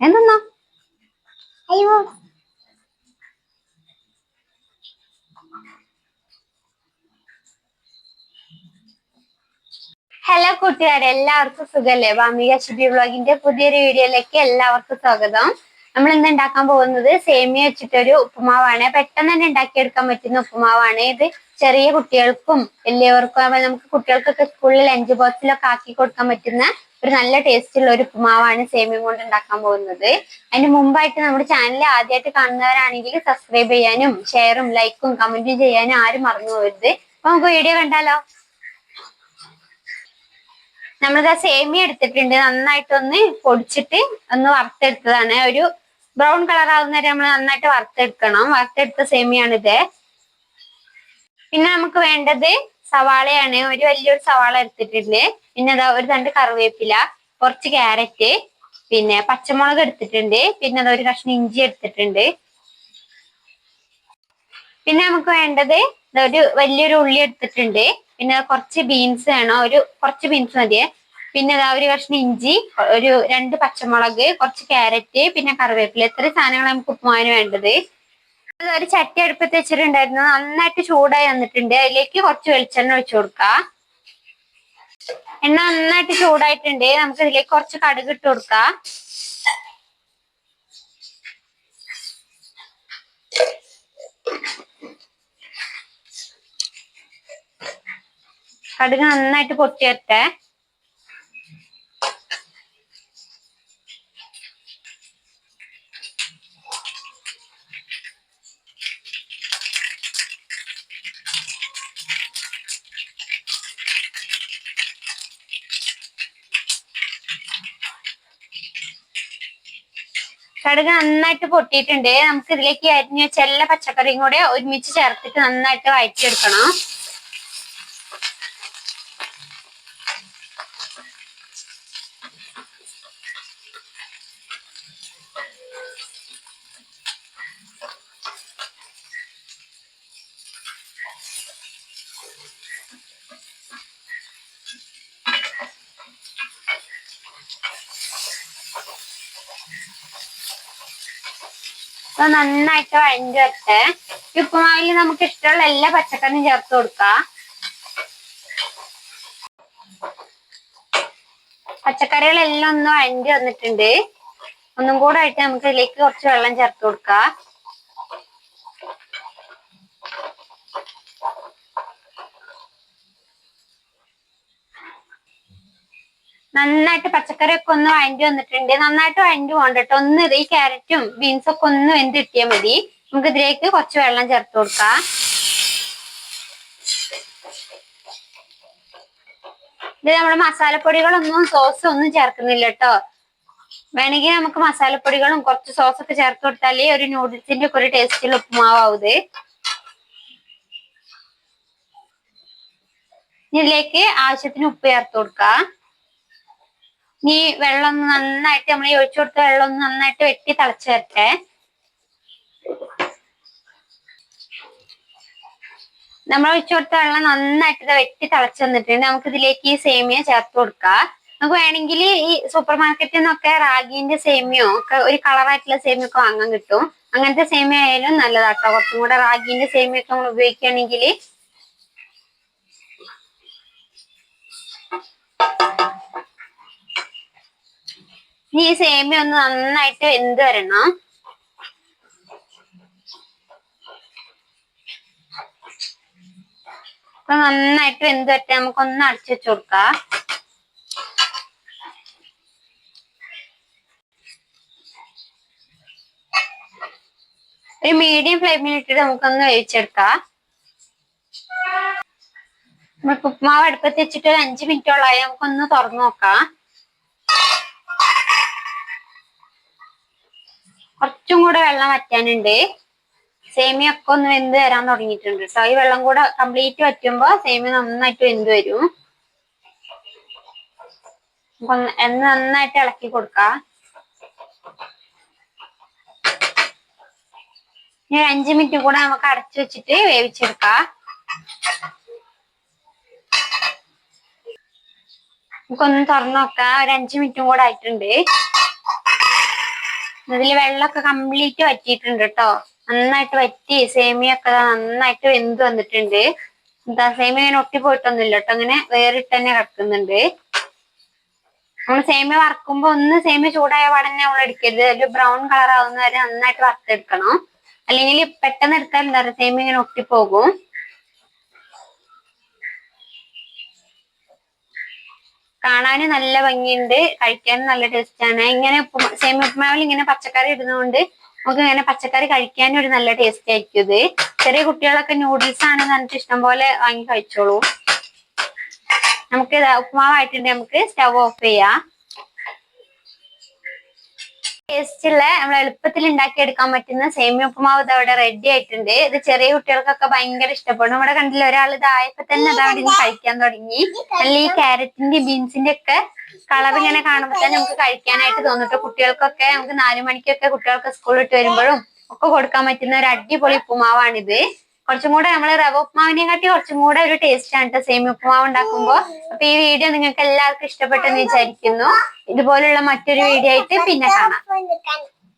എന്തെന്നാ? അയ്യോ. ഹലോ കൂട്ടുകാരെ എല്ലാവർക്കും സുഖല്ലേ? ഭാമിക ശുഭി വ്ളോഗിന്റെ പുതിയൊരു വീഡിയോയിലേക്ക് എല്ലാവർക്കും സ്വാഗതം. നമ്മൾ ഇന്ന് ഉണ്ടാക്കാൻ പോകുന്നത് സേമിയ വെച്ചിട്ടൊരു ഉപ്പുമാവാണ്. പെട്ടെന്ന് തന്നെ ഉണ്ടാക്കിയെടുക്കാൻ പറ്റുന്ന ഉപ്പുമാവാണ്. ഇത് ചെറിയ കുട്ടികൾക്കും വലിയവർക്കും നമുക്ക് കുട്ടികൾക്കൊക്കെ സ്കൂളിൽ ലഞ്ച് ബോക്സിലൊക്കെ ആക്കി കൊടുക്കാൻ പറ്റുന്ന ഒരു നല്ല ടേസ്റ്റ് ഉള്ള ഒരു ഉപ്പുമാവാണ് സേമിയ കൊണ്ട് ഉണ്ടാക്കാൻ പോകുന്നത്. അതിന് മുമ്പായിട്ട് നമ്മുടെ ചാനൽ ആദ്യമായിട്ട് കാണുന്നവരാണെങ്കിൽ സബ്സ്ക്രൈബ് ചെയ്യാനും ഷെയറും ലൈക്കും കമന്റും ചെയ്യാനും ആരും മറന്നു പോകരുത്. അപ്പൊ നമുക്ക് വീഡിയോ കണ്ടാലോ? നമ്മളിതാ സേമിയ എടുത്തിട്ടുണ്ട്. നന്നായിട്ടൊന്ന് പൊടിച്ചിട്ട് ഒന്ന് വറുത്തെടുത്തതാണ്. ഒരു ബ്രൗൺ കളർ ആവുന്നവരെ നമ്മൾ നന്നായിട്ട് വറുത്തെടുക്കണം. വറുത്തെടുത്ത സേമിയാണിത് പിന്നെ നമുക്ക് വേണ്ടത് സവാളയാണ്. ഒരു വലിയൊരു സവാള എടുത്തിട്ടുണ്ട്. പിന്നെ അതാ ഒരു രണ്ട് കറിവേപ്പില കുറച്ച് ക്യാരറ്റ് പിന്നെ പച്ചമുളക് എടുത്തിട്ടുണ്ട്. പിന്നെ അതാ ഒരു കഷ്ണം ഇഞ്ചി എടുത്തിട്ടുണ്ട്. പിന്നെ നമുക്ക് വേണ്ടത് ഒരു വലിയൊരു ഉള്ളി എടുത്തിട്ടുണ്ട്. പിന്നെ കുറച്ച് ബീൻസ് വേണം. ഒരു കുറച്ച് ബീൻസ് മതിയേ. പിന്നെ അതാ ഒരു കഷ്ണം ഇഞ്ചി ഒരു രണ്ട് പച്ചമുളക് കുറച്ച് ക്യാരറ്റ് പിന്നെ കറിവേപ്പില. ഇത്രയും സാധനങ്ങളാണ് നമുക്ക് ഉപ്പുമാവിന് വേണ്ടത്. ഒരു ചട്ടി അടുപ്പത്ത് വെച്ചിട്ടുണ്ടായിരുന്നു. നന്നായിട്ട് ചൂടായി വന്നിട്ടുണ്ട്. അതിലേക്ക് കുറച്ച് വെളിച്ചെണ്ണ ഒഴിച്ചു കൊടുക്കാം. എണ്ണ നന്നായിട്ട് ചൂടായിട്ടുണ്ട്. നമുക്ക് ഇതിലേക്ക് കുറച്ച് കടുക് ഇട്ട് കൊടുക്കാം. കടുക് നന്നായിട്ട് പൊട്ടി കടുക് നന്നായിട്ട് പൊട്ടിയിട്ടുണ്ട്. നമുക്ക് ഇതിലേക്ക് അരിഞ്ഞു വെച്ച എല്ലാ പച്ചക്കറിയും കൂടെ ഒരുമിച്ച് ചേർത്തിട്ട് നന്നായിട്ട് വഴറ്റിയെടുക്കണം. അപ്പൊ നന്നായിട്ട് വഴഞ്ഞു വരട്ടെ. ഈ ഉപ്പുമാവിൽ നമുക്ക് ഇഷ്ടമുള്ള എല്ലാ പച്ചക്കറിയും ചേർത്ത് കൊടുക്കാം. പച്ചക്കറികളെല്ലാം ഒന്ന് വഴഞ്ഞു വന്നിട്ടുണ്ട്. ഒന്നും കൂടെ ആയിട്ട് നമുക്ക് ഇതിലേക്ക് കുറച്ച് വെള്ളം ചേർത്ത് കൊടുക്കാം. നന്നായിട്ട് പച്ചക്കറിയൊക്കെ ഒന്ന് വഴഞ്ഞു വന്നിട്ടുണ്ട്. നന്നായിട്ട് വഴഞ്ഞു പോകണ്ട കേട്ടോ ഒന്ന് ഇത് ഈ ക്യാരറ്റും ബീൻസും ഒക്കെ ഒന്ന് വെന്ത് കിട്ടിയാൽ മതി. നമുക്ക് ഇതിലേക്ക് കുറച്ച് വെള്ളം ചേർത്ത് കൊടുക്കാം. ഇത് നമ്മൾ മസാലപ്പൊടികളൊന്നും സോസ് ഒന്നും ചേർക്കുന്നില്ല കേട്ടോ വേണമെങ്കിൽ നമുക്ക് മസാലപ്പൊടികളും കുറച്ച് സോസ് ഒക്കെ ചേർത്ത് കൊടുത്താലേ ഒരു നൂഡിൽസിന്റെ ഒക്കെ ഒരു ടേസ്റ്റിൽ ഉപ്പുമാവാവുത് ഇതിലേക്ക് ആവശ്യത്തിന് ഉപ്പ് ചേർത്ത് കൊടുക്കാം. ഇനി വെള്ളം നന്നായിട്ട് നമ്മൾ ഈ ഒഴിച്ചു കൊടുത്ത വെള്ളം നന്നായിട്ട് വെട്ടി തിളച്ചു വരട്ടെ. നമ്മൾ ഒഴിച്ചു കൊടുത്ത വെള്ളം നന്നായിട്ട് വെട്ടി തിളച്ചു വന്നിട്ടുണ്ട്. നമുക്ക് ഇതിലേക്ക് ഈ സേമിയ ചേർത്ത് കൊടുക്കാം. നമുക്ക് വേണമെങ്കിൽ ഈ സൂപ്പർ മാർക്കറ്റിൽ നിന്നൊക്കെ റാഗിന്റെ സേമിയോ ഒക്കെ ഒരു കളറായിട്ടുള്ള സേമിയ ഒക്കെ വാങ്ങാൻ കിട്ടും. അങ്ങനത്തെ സേമിയ ആയാലും നല്ലതാട്ടോ. കുറച്ചും കൂടെ റാഗിന്റെ സേമിയ ഒക്കെ നമ്മൾ ഉപയോഗിക്കുകയാണെങ്കിൽ ഇനി ഈ ഒന്ന് നന്നായിട്ട് എന്ത് വരണം. അപ്പൊ നന്നായിട്ട് എന്ത് വരട്ടെ. നമുക്കൊന്ന് അടച്ചു വെച്ച് കൊടുക്കാം. ഒരു മീഡിയം ഫ്ലെയിമിൽ ഇട്ടിട്ട് നമുക്കൊന്ന് വേവിച്ചെടുക്കാം. നമുക്ക് ഉപ്പുമാവ് അടുപ്പത്ത് വെച്ചിട്ട് ഒരു അഞ്ച് മിനിറ്റോളായി നമുക്കൊന്ന് തുറന്നു നോക്കാം. കുറച്ചും കൂടെ വെള്ളം വറ്റാനുണ്ട്. സേമിയ ഒക്കെ ഒന്ന് വെന്ത് വരാൻ തുടങ്ങിയിട്ടുണ്ട് കേട്ടോ. ഈ വെള്ളം കൂടെ കംപ്ലീറ്റ് വറ്റുമ്പോ സേമിയ നന്നായിട്ട് വെന്ത് വരും. എന്ന് നന്നായിട്ട് ഇളക്കി കൊടുക്കാം. അഞ്ച് മിനിറ്റ് കൂടെ നമുക്ക് അടച്ചു വെച്ചിട്ട് വേവിച്ചെടുക്കാം. നമുക്കൊന്ന് തുറന്നു നോക്കാം. ഒരു അഞ്ചു മിനിറ്റും കൂടെ ആയിട്ടുണ്ട്. ഇതിൽ വെള്ളമൊക്കെ കംപ്ലീറ്റ് വറ്റിയിട്ടുണ്ട് കേട്ടോ. നന്നായിട്ട് വറ്റി സേമിയൊക്കെ നന്നായിട്ട് വെന്ത് വന്നിട്ടുണ്ട്. എന്താ സേമിയ ഇങ്ങനെ ഒട്ടിപ്പോയിട്ടൊന്നുമില്ല കേട്ടോ. അങ്ങനെ വേറിട്ട് തന്നെ കിടക്കുന്നുണ്ട്. നമ്മൾ സേമിയ വറക്കുമ്പോ ഒന്ന് സേമിയ ചൂടായ പാടന്നെ നമ്മൾ എടുക്കരുത്. ഒരു ബ്രൗൺ കളർ ആവുന്ന വരെ നന്നായിട്ട് വറുത്തെടുക്കണം. അല്ലെങ്കിൽ പെട്ടെന്ന് എടുത്താൽ എന്താ പറയുക സേമിയ ഇങ്ങനെ ഒട്ടിപ്പോകും കാണാനും നല്ല ഭംഗിയുണ്ട് കഴിക്കാനും നല്ല ടേസ്റ്റ് ആണ്. ഇങ്ങനെ സേമിയ ഉപ്പുമാവിൽ ഇങ്ങനെ പച്ചക്കറി ഇടുന്നതുകൊണ്ട് നമുക്ക് ഇങ്ങനെ പച്ചക്കറി കഴിക്കാനും ഒരു നല്ല ടേസ്റ്റ് ആയിരിക്കും ഇത്. ചെറിയ കുട്ടികളൊക്കെ നൂഡിൽസ് ആണ് പറഞ്ഞിട്ട് ഇഷ്ടം പോലെ വാങ്ങി കഴിച്ചോളൂ. നമുക്ക് ഉപ്പുമാവായിട്ടുണ്ടെങ്കിൽ ഉപ്പുമാവായിട്ടുണ്ട് നമുക്ക് സ്റ്റവ് ഓഫ് ചെയ്യാം. ടേസ്റ്റ് ഉള്ള നമ്മൾ എളുപ്പത്തിൽ ഉണ്ടാക്കി എടുക്കാൻ പറ്റുന്ന സേമിയ ഉപ്പുമാവ് ഇത് അവിടെ റെഡി ആയിട്ടുണ്ട്. ഇത് ചെറിയ കുട്ടികൾക്കൊക്കെ ഭയങ്കര ഇഷ്ടപ്പെടും. നമ്മുടെ കണ്ടില്ല ഒരാൾ ഇതായപ്പോ തന്നെ അത് അവിടെ നിന്ന് കഴിക്കാൻ തുടങ്ങി. അല്ല ഈ ക്യാരറ്റിന്റെ ബീൻസിന്റെ ഒക്കെ കളർ ഇങ്ങനെ കാണുമ്പോൾ തന്നെ നമുക്ക് കഴിക്കാനായിട്ട് തോന്നിട്ട് കുട്ടികൾക്കൊക്കെ നമുക്ക് നാലു മണിക്കൊക്കെ കുട്ടികൾക്ക് സ്കൂളിൽ വിട്ട് വരുമ്പോഴും ഒക്കെ കൊടുക്കാൻ പറ്റുന്ന ഒരു അടിപൊളി ഉപ്പുമാവാണിത്. കുറച്ചും കൂടെ നമ്മൾ റവ ഉപ്പുമാവിനെ കാട്ടി കുറച്ചും കൂടെ ഒരു ടേസ്റ്റ് ആണ് കേട്ടോ സേമിയ ഉപ്പുമാവ് ഉണ്ടാക്കുമ്പോൾ അപ്പൊ ഈ വീഡിയോ നിങ്ങൾക്ക് എല്ലാവർക്കും ഇഷ്ടപ്പെട്ടെന്ന് വിചാരിക്കുന്നു. ഇതുപോലുള്ള മറ്റൊരു വീഡിയോ ആയിട്ട് പിന്നെ കാണാം.